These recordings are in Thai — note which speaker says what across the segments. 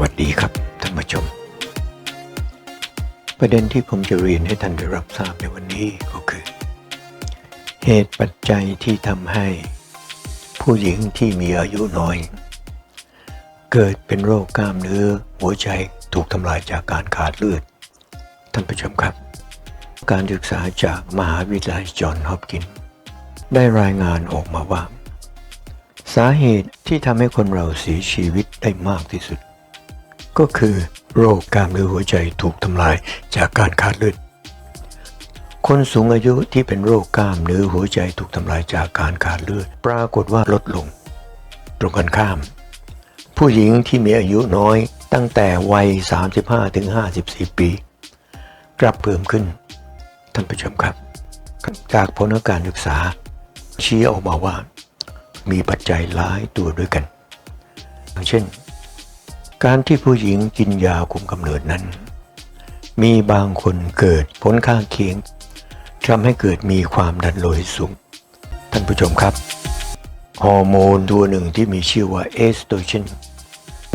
Speaker 1: วัสดีครับท่านผู้ชม ประเด็นที่ผมจะเรียนให้ท่านได้รับทราบในวันนี้ก็คือ เหตุปัจจัยที่ทำให้ ผู้หญิงที่มีอายุน้อย เกิดเป็นโรคกล้ามเนื้อ หัวใจถูกทำลายจากการขาดเลือด ท่านผู้ชมครับ การศึกษาจากมหาวิทยาลัยจอห์นฮอปกินส์ได้รายงานออกมาว่า สาเหตุที่ทำให้คนเราเสียชีวิตได้มากที่สุด ก็คือโรคกล้ามเนื้อหัวใจถูกทำลายจากการขาดเลือด คนสูงอายุที่เป็นโรคกล้ามเนื้อหัวใจถูกทำลายจากการขาดเลือด ปรากฏว่าลดลง ตรงกันข้าม ผู้หญิงที่มีอายุน้อยตั้งแต่วัย 35ถึง54 ปี กลับเพิ่มขึ้น ท่านผู้ชมครับ จากผลการศึกษา ชี้ออกมาว่า มีปัจจัยหลายตัวด้วยกันอย่างเช่น การที่ผู้หญิงกินยาคุมกำเนิดนั้น มีบางคนเกิดผลข้างเคียงทำให้เกิดมีความดันโลหิตสูง ท่านผู้ชมครับ ฮอร์โมนตัวหนึ่งที่มีชื่อว่าเอสโตรเจน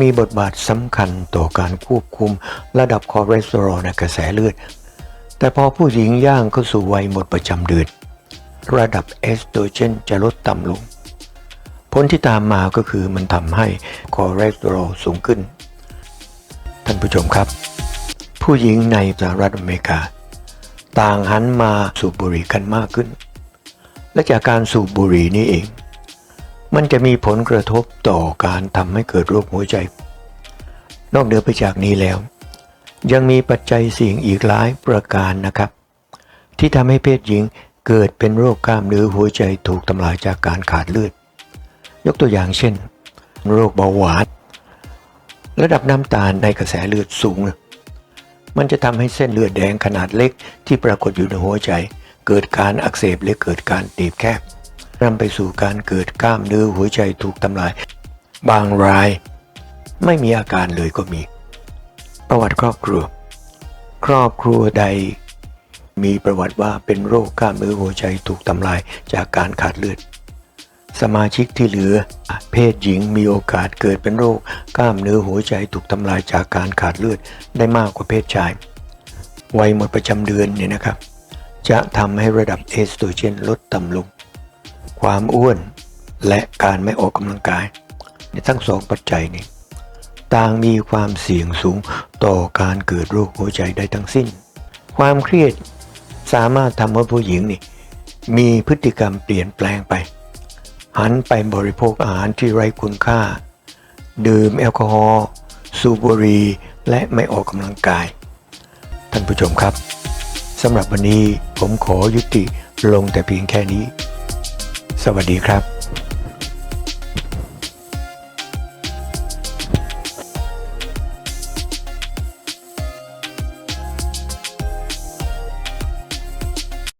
Speaker 1: มีบทบาทสำคัญต่อการควบคุมระดับคอเลสเตอรอลในกระแสเลือด แต่พอผู้หญิงย่างเข้าสู่วัยหมดประจำเดือนระดับเอสโตรเจนจะลดต่ำลง ผลที่ตามมาก็คือมันทำให้คอเลสเตอรอลสูงขึ้น ท่านผู้ชมครับ ผู้หญิงในสหรัฐอเมริกา ต่างหันมาสูบบุหรี่กันมากขึ้น และจากการสูบบุหรี่นี่เอง มันจะมีผลกระทบต่อการทำให้เกิดโรคหัวใจ นอกเหนือไปจากนี้แล้ว ยังมีปัจจัยเสี่ยงอีกหลายประการนะครับ ที่ทำให้เพศหญิงเกิดเป็นโรคกล้ามเนื้อหัวใจถูกทำลายจากการขาดเลือด ยกตัวอย่างเช่น โรคเบาหวาน ระดับน้ำตาลในกระแสเลือดสูง มันจะทำให้เส้นเลือดแดงขนาดเล็กที่ปรากฏอยู่ในหัวใจ เกิดการอักเสบและเกิดการตีบแคบนำไปสู่การเกิดกล้ามเนื้อหัวใจถูกทำลาย บางราย ไม่มีอาการเลยก็มี ประวัติครอบครัว ครอบครัวใด มีประวัติว่าเป็นโรคกล้ามเนื้อหัวใจถูกทำลายจากการขาดเลือด สมาชิกที่เหลือ เพศหญิงมีโอกาสเกิดเป็นโรค กล้ามเนื้อหัวใจถูกทำลายจากการขาดเลือดได้มากกว่าเพศชาย วัยหมดประจำเดือนเนี่ยนะครับ จะทำให้ระดับเอสโตรเจนลดต่ำลง ความอ้วนและการไม่ออกกำลังกาย ในทั้งสองปัจจัยนี้ต่างมีความเสี่ยงสูงต่อการเกิดโรคหัวใจได้ทั้งสิ้น ความเครียดสามารถทำให้ผู้หญิงนี่มีพฤติกรรมเปลี่ยนแปลงไป หันไปบริโภคอาหารที่ไร้คุณค่า ดื่มแอลกอฮอล์สูบบุหรี่และไม่ออกกำลังกาย ท่านผู้ชมครับสำหรับวันนี้ผมขอยุติลงแต่เพียงแค่นี้ สวัสดีครับ